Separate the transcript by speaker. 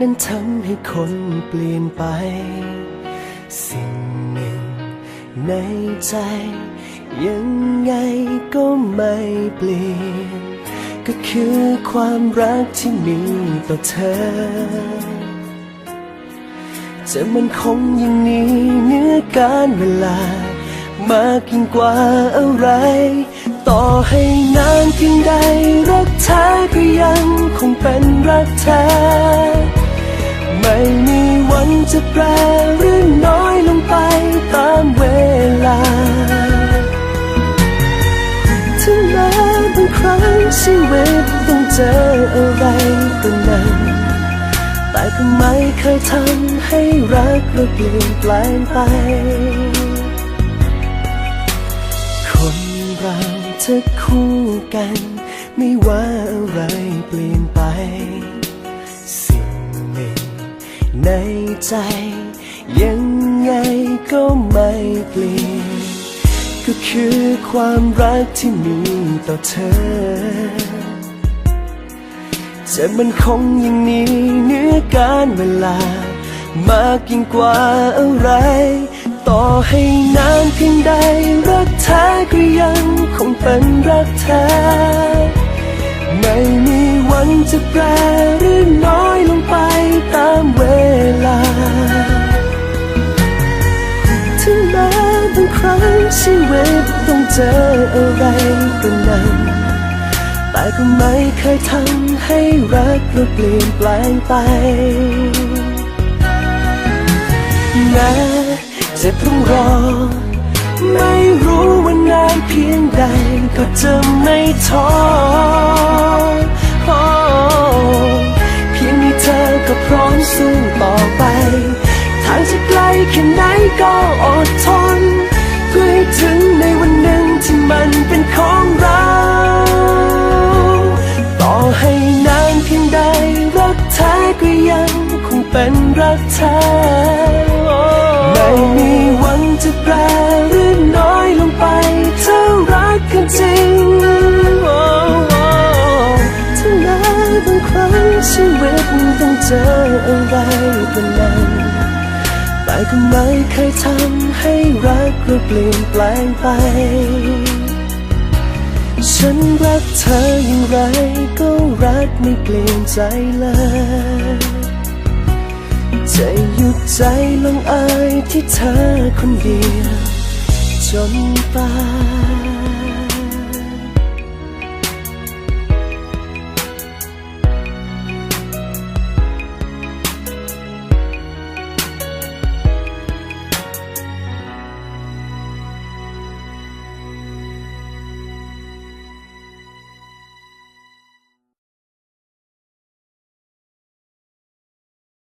Speaker 1: นั้นทำให้คนเปลี่ยนไป สิ่งหนึ่งในใจ ยังไงก็ไม่เปลี่ยน ก็คือความรักที่มีต่อเธอ จะมันคงยังนี้เนื้อการเวลามากยิ่งกว่าอะไร ต่อให้นานเพียงใดรักแท้ก็ยังคงเป็นรักแท้ ไม่มีวันจะแปรหรือน้อยลงไปตามเวลา ถึงแม้บางครั้งชีวิตต้องเจออะไรก็นั้น แต่ก็ไม่เคยทำให้รักเราเปลี่ยนแปลงไป คนเราจะคู่กัน ไม่ว่าอะไรเปลี่ยนไป ในใจ ยังไงก็ไม่เปลี่ยน ก็คือความรักที่มีต่อเธอจะมันคงอย่างนี้เนื้อการเวลา มากยิ่งกว่าอะไร ต่อให้นานเพียงใดรักแท้ก็ยังคงเป็นรักแท้ ไม่มีวันจะแปร ชีวิตต้องเจออะไรก็นั้น แต่ก็ไม่เคยทำให้รักเราเปลี่ยนแปลงไปแม้จะเพิ่งรอ ไม่รู้ว่านานเพียงใดก็จะไม่ท้อเพียงมีเธอก็พร้อมสู้ต่อไป ทางจะไกลแค่ไหนก็อดทน เพื่อให้ถึงในวันหนึ่งที่มันเป็นของเรา ต่อให้นานเพียงใดรักแท้ก็ยังคงเป็นรักแท้ไม่มีวันจะแปรหรือน้อยลงไปถ้ารักกันจริงถึงแม้บางครั้งชีวิตต้องเจออะไรก็นั้น ก็ไม่เคยทำให้รักเราเปลี่ยนแปลงไป ฉันรักเธออย่างไรก็รักไม่เปลี่ยนใจเลย จะหยุดใจลงอายที่เธอคนเดียวจนตาย